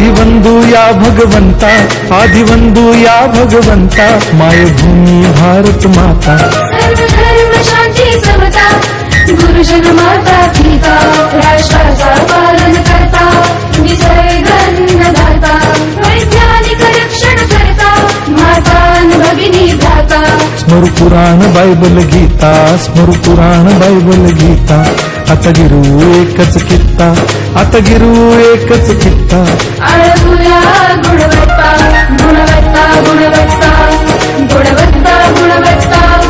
आदिवंदू या भगवंता आदिवंदू या भगवंता मायभूमी भारत माता। सर्व शांती समता गुरुजन माता पिता राष्ट्राचा पालन करता। पुराण बायबल गीता स्मर पुराण बायबल गीता. आता गिरू एकच कित्ता आता गिरू एकच कित्ता. आळवूया गुणवत्ता गुणवत्ता गुणवत्ता. गुणवत्ता गुणवत्ता.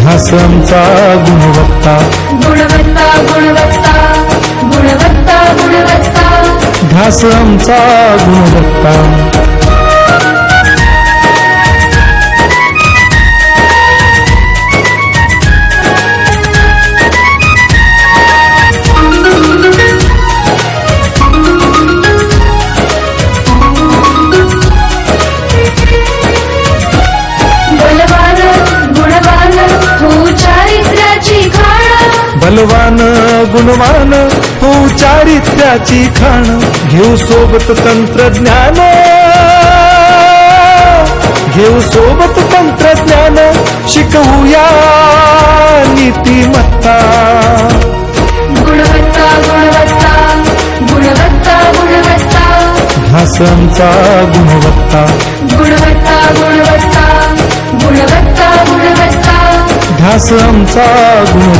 ध्यास आमचा गुणवत्ता. गुणवत्ता गुणवत्ता. गुणवत्ता गुणवत्ता. ध्यास आमचा गुणवत्ता. बलवान गुणवान हो चारित्र्याची खाण. घेऊ सोबत तंत्रज्ञान. घेऊ सोबत तंत्रज्ञान. शिकवूया नीतिमत्ता. गुणवत्ता गुणवत्ता गुणवत्ता गुणवत्ता. गुणवत्ता. गुणवत्ता गुणवत्ता गुणवत्ता.